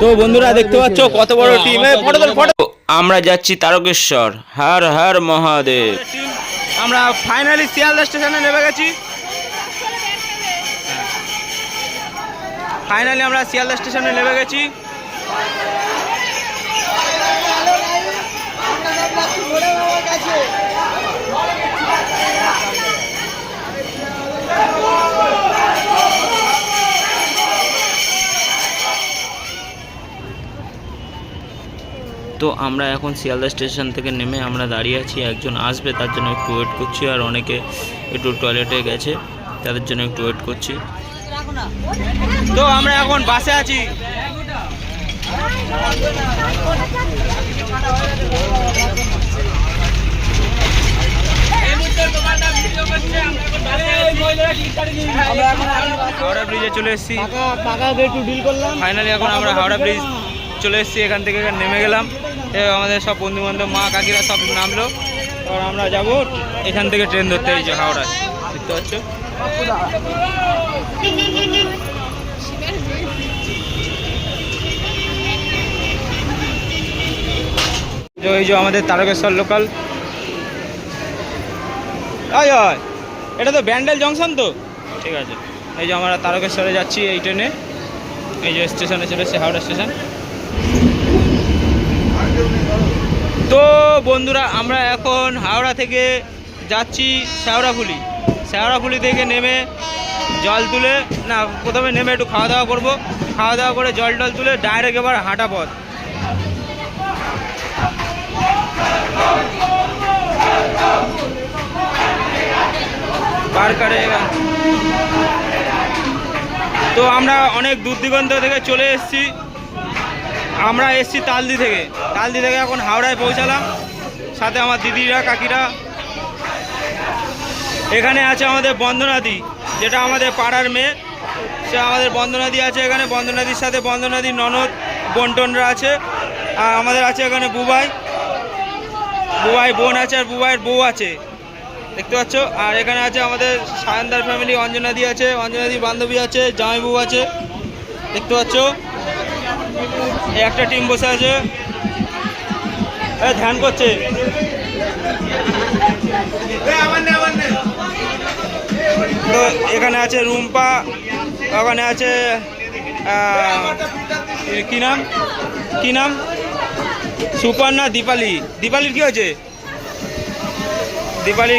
তো বন্ধুরা দেখতে পাচ্ছ কত বড় টিম ফটো তোল ফটো আমরা যাচ্ছি তারকেশ্বর। হার হার মহাদেব। আমরা ফাইনালি শিয়ালদা স্টেশনে নেমে গেছি। ফাইনালি আমরা শিয়ালদা স্টেশনে নেমে গেছি। তো আমরা এখন শিয়ালদা স্টেশন থেকে নেমে আমরা দাঁড়িয়ে আছি একজন আসবে তার জন্য একটু ওয়েট করছি আর অনেকে একটু টয়লেটে গেছে তাদের জন্য একটু ওয়েট করছি। তো আমরা এখন বাসে আছি। হাওড়া ব্রিজে চলে এসেছি। ফাইনালি এখন আমরা হাওড়া ব্রিজ চলে এসেছি, এখান থেকে নেমে গেলাম। এ, আমাদের সব বন্ধু বান্ধব মা, কাকিরা সব নামলো। এবার আমরা যাব এখান থেকে ট্রেন ধরতে, এই যে হাওড়া দেখতে পাচ্ছ? ওই যে আমাদের তারকেশ্বর লোকাল এটা তো ব্যান্ডেল জংশন তো? ঠিক আছে। এই যে আমরা তারকেশ্বরে যাচ্ছি এই ট্রেনে। এই যে স্টেশনে চলে এসেছে হাওড়া স্টেশন তো বন্ধুরা, আমরা এখন হাওড়া থেকে যাচ্ছি শেওড়াফুলি শেওড়াফুলি থেকে নেমে জল তুলে, না, প্রথমে নেমে একটু খাওয়া দাওয়া করব। খাওয়া দাওয়া করে জল টল তুলে ডাইরেক্ট এবার হাঁটা পথ। তো আমরা অনেক দূর দিগন্ত থেকে চলে এসেছি। আমরা এসেছি তালদি থেকে। তালদি থেকে এখন হাওড়ায় পৌঁছালাম। সাথে আমার দিদিরা, কাকিরা। এখানে আছে আমাদের বন্দনাদি, যেটা আমাদের পাড়ার মেয়ে। সে আমাদের বন্দনাদি আছে এখানে। বন্দনাদির সাথে বন্দনাদির ননদ, বন্টনরা আছে। আর আমাদের আছে এখানে বুবাই। বুবাই বোন আছে আর বুবাইয়ের বউ আছে। দেখতে পাচ্ছ? আর এখানে আছে আমাদের সায়নদার ফ্যামিলি অঞ্জনাদি আছে, অঞ্জনাদি বান্ধবী আছে, জামাইবু আছে। দেখতে পাচ্ছ? একটা টিম বসে আছে। ধ্যান করছে। তো এখানে আছে রুম্পা, ওখানে আছে কি নাম? কি নাম? সুপর্ণা দীপালি। দীপালির কি হয়েছে? দীপালি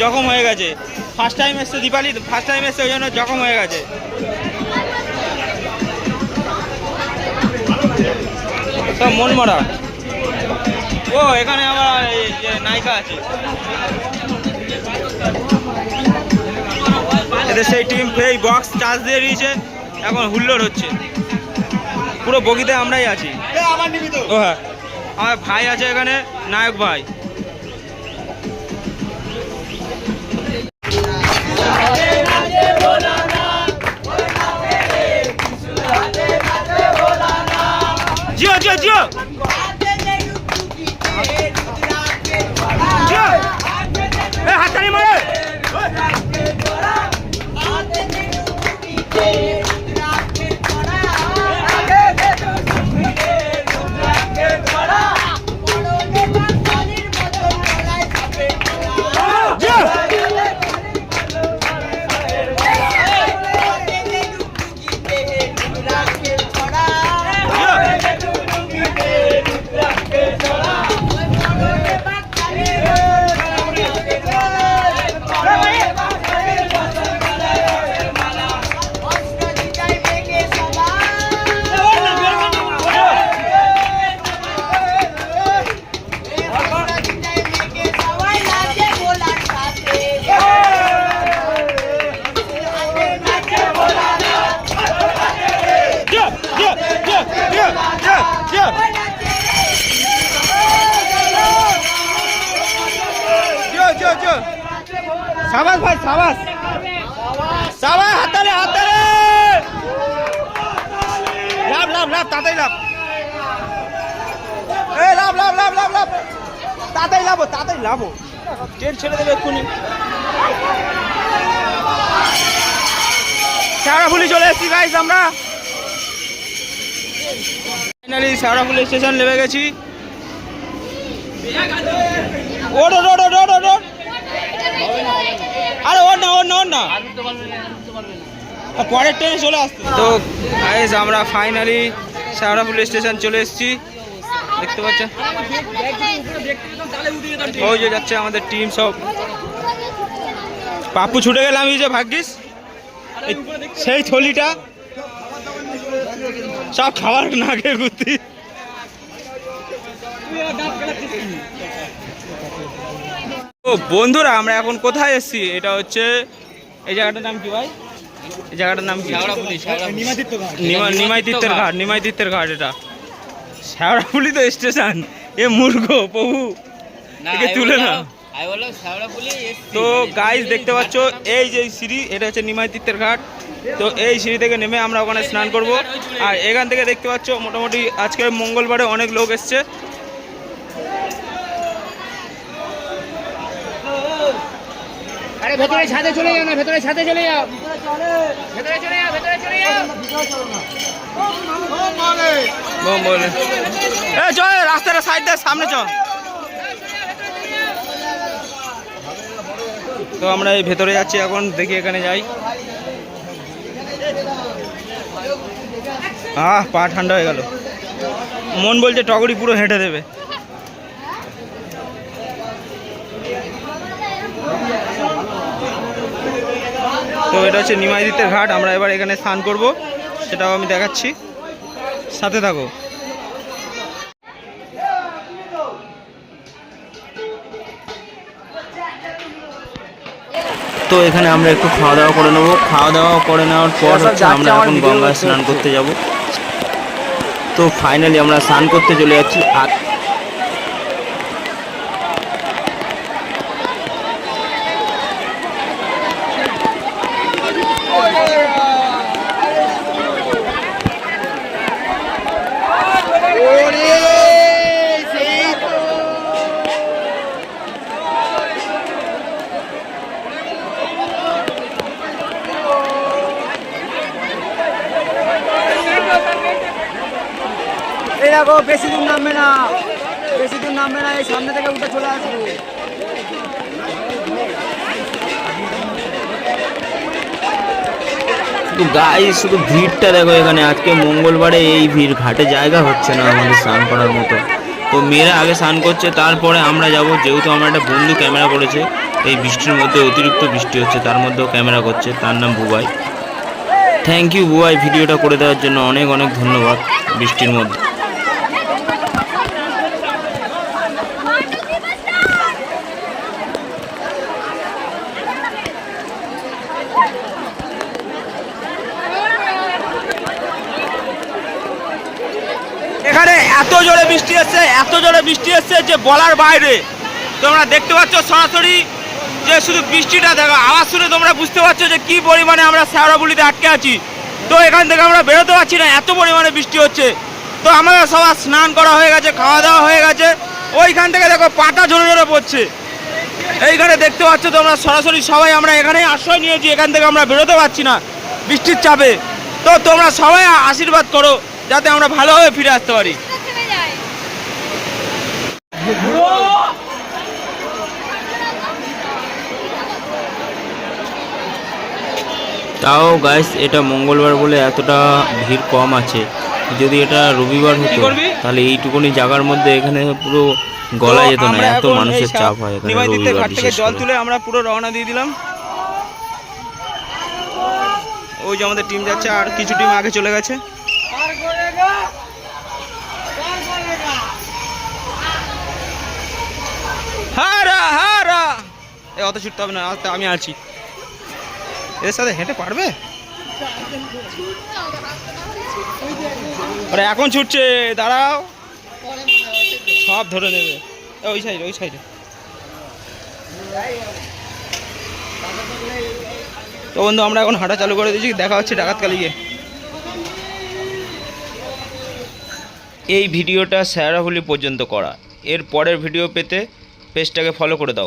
জখম হয়ে গেছে। ফার্স্ট টাইম এসছে দীপালি ফার্স্ট টাইম এসছে, ওই জন্য জখম হয়ে গেছে। সব মন মরা ও এখানে আবার এই যে নায়িকা আছে। এদের সেই টিম এই বক্স চার্জ দিয়ে দিয়েছে এখন হুল্লোড় হচ্ছে। পুরো বগিতে আমরাই আছি। ও হ্যাঁ। আমার ভাই আছে এখানে নায়ক ভাই। Yay! সাবাস ভাই সাবাস। সাবাস হাতালে হাতালে লাভ লাভ লাভ তাড়াতাড়ি লাভ। এ লাভ লাভ লাভ লাভ লাভ। তাড়াতাড়ি লাভ তাড়াতাড়ি লাভ। ট্রেন ছেড়ে দেবে এক্ষুনি। চারাফুলি চলে এসেছি গাইস আমরা। ফাইনালি শেওড়াফুলি স্টেশন নেমে গেছি। ওড ওড ওড ওড ওড। আরে ওর না ওর না ওর না। পরের ট্রেনে চলে আসতে তো গাইস আমরা ফাইনালি শেওড়াফুলি স্টেশন চলে এসেছি। দেখতে পাচ্ছেন ওই যে যাচ্ছে আমাদের টিম সব। পাপ্পু ছুটে গেলাম এই যে ভাগ্যিস। সেই থলিটা। সব খাবার না খেয়ে ঘুরতি ও বন্ধুরা আমরা এখন কোথায় এসেছি? এটা হচ্ছে এই জায়গাটার নাম কি ভাই? এই জায়গাটার নাম কি? নিমা- নিমাই তীর্থের ঘাট। নিমাই তীর্থের ঘাট এটা। শ্যাওড়াফুলি তো স্টেশন। এ মূর্খ প্রভু। একে তুলে না তো গাইস দেখতে পাচ্ছ এই যে সিঁড়ি এটা হচ্ছে নিমাই তীর্থের ঘাট। তো এই সিঁড়ি থেকে নেমে আমরা ওখানে স্নান করব। আর এখান থেকে দেখতে পাচ্ছ মোটামুটি আজকে মঙ্গলবারে অনেক লোক এসছে। আরে ভেতরে ছাদে চলে যাও না ভেতরে ছাদে চলে যাও। ভেতরে চলে যাও ভেতরে চলে যাও। বোম বলে এ চল রাস্তাটা সাইড দে সামনে চ তো আমরা এই ভেতরে যাচ্ছি এখন দেখি এখানে যাই। আহ পা ঠান্ডা হয়ে গেল। মন বলছে টগরি পুরো হেঁটে দেবে। তো এটা হচ্ছে নিমাইদিতের ঘাট আমরা এবার এখানে স্নান করব। সেটাও আমি দেখাচ্ছি। সাথে থাকো। তো এখানে আমরা একটু খাওয়া দাওয়া করে নেব। খাওয়া দাওয়া করে নেওয়ার পর হচ্ছে আমরা এখন গঙ্গায় স্নান করতে যাব। তো ফাইনালি আমরা স্নান করতে চলে যাচ্ছি। আর দেখো, বেশি দূর নামবে না। বেশি দূর নামবে না, এই সামনে থেকে উঠে চলে আসবে। গাই শুধু ভিড়টা দেখো এখানে। আজকে মঙ্গলবারে এই ভিড়, ঘাটে জায়গা হচ্ছে না আমাদের স্নান করার মতো। তো মেয়েরা আগে স্নান করছে, তারপরে আমরা যাব। যেহেতু আমার একটা বন্ধু ক্যামেরা করেছে, এই বৃষ্টির মধ্যে অতিরিক্ত বৃষ্টি হচ্ছে, তার মধ্যেও ক্যামেরা করছে। তার নাম বুবাই। থ্যাংক ইউ বুবাই, ভিডিওটা করে দেওয়ার জন্য অনেক অনেক ধন্যবাদ বৃষ্টির মধ্যে এখানে এত জোরে বৃষ্টি এসছে, এত জোরে বৃষ্টি এসছে যে বলার বাইরে। তোমরা দেখতে পাচ্ছ সরাসরি যে শুধু বৃষ্টিটা দেখো, আওয়াজ শুনে তোমরা বুঝতে পারছ যে কি পরিমাণে আমরা শ্যাওড়াবুলিতে আটকে আছি। তো এখান থেকে আমরা বেরোতে পারছি না, এত পরিমাণে বৃষ্টি হচ্ছে। তো আমাদের সবার স্নান করা হয়ে গেছে, খাওয়া দাওয়া হয়ে গেছে। ওইখান থেকে দেখো পাটা ঝরে ঝরে পড়ছে। এইখানে দেখতে পাচ্ছ তোমরা সরাসরি সবাই আমরা এখানেই আশ্রয় নিয়েছি, এখান থেকে আমরা বেরোতে পারছি না বৃষ্টির চাপে। তো তোমরা সবাই আশীর্বাদ করো, যাতে আমরা ভালোভাবে ফিরে আসতে পারি। তাও গাইস এটা মঙ্গলবার বলে এতটা ভিড় কম আছে। যদি এটা রবিবার হতো তাহলে এইটুকুনি জায়গার মধ্যে এখানে পুরো গলা যেত না এত মানুষের চাপ হয় এখানে রবিবার থেকে জল তুলে আমরা পুরো রওনা দিয়ে দিলাম। ওই যে আমাদের টিম যাচ্ছে আর কিছু টিম আগে চলে গেছে। হারা হারা। এ, অত ছুটতে হবে না আমি আছি এদের সাথে হেঁটে পারবে? আরে, এখন ছুটছে, দাঁড়াও। সব ধরে নেবে। ওই সাইডে ওই সাইডে তো বন্ধু, আমরা এখন হাঁটা চালু করে দিয়েছি, দেখা হচ্ছে ডাকাতকালি গিয়ে এই ভিডিওটা স্যারাহুলি পর্যন্ত করা। এর পরের ভিডিও পেতে পেজটাকে ফলো করে দাও।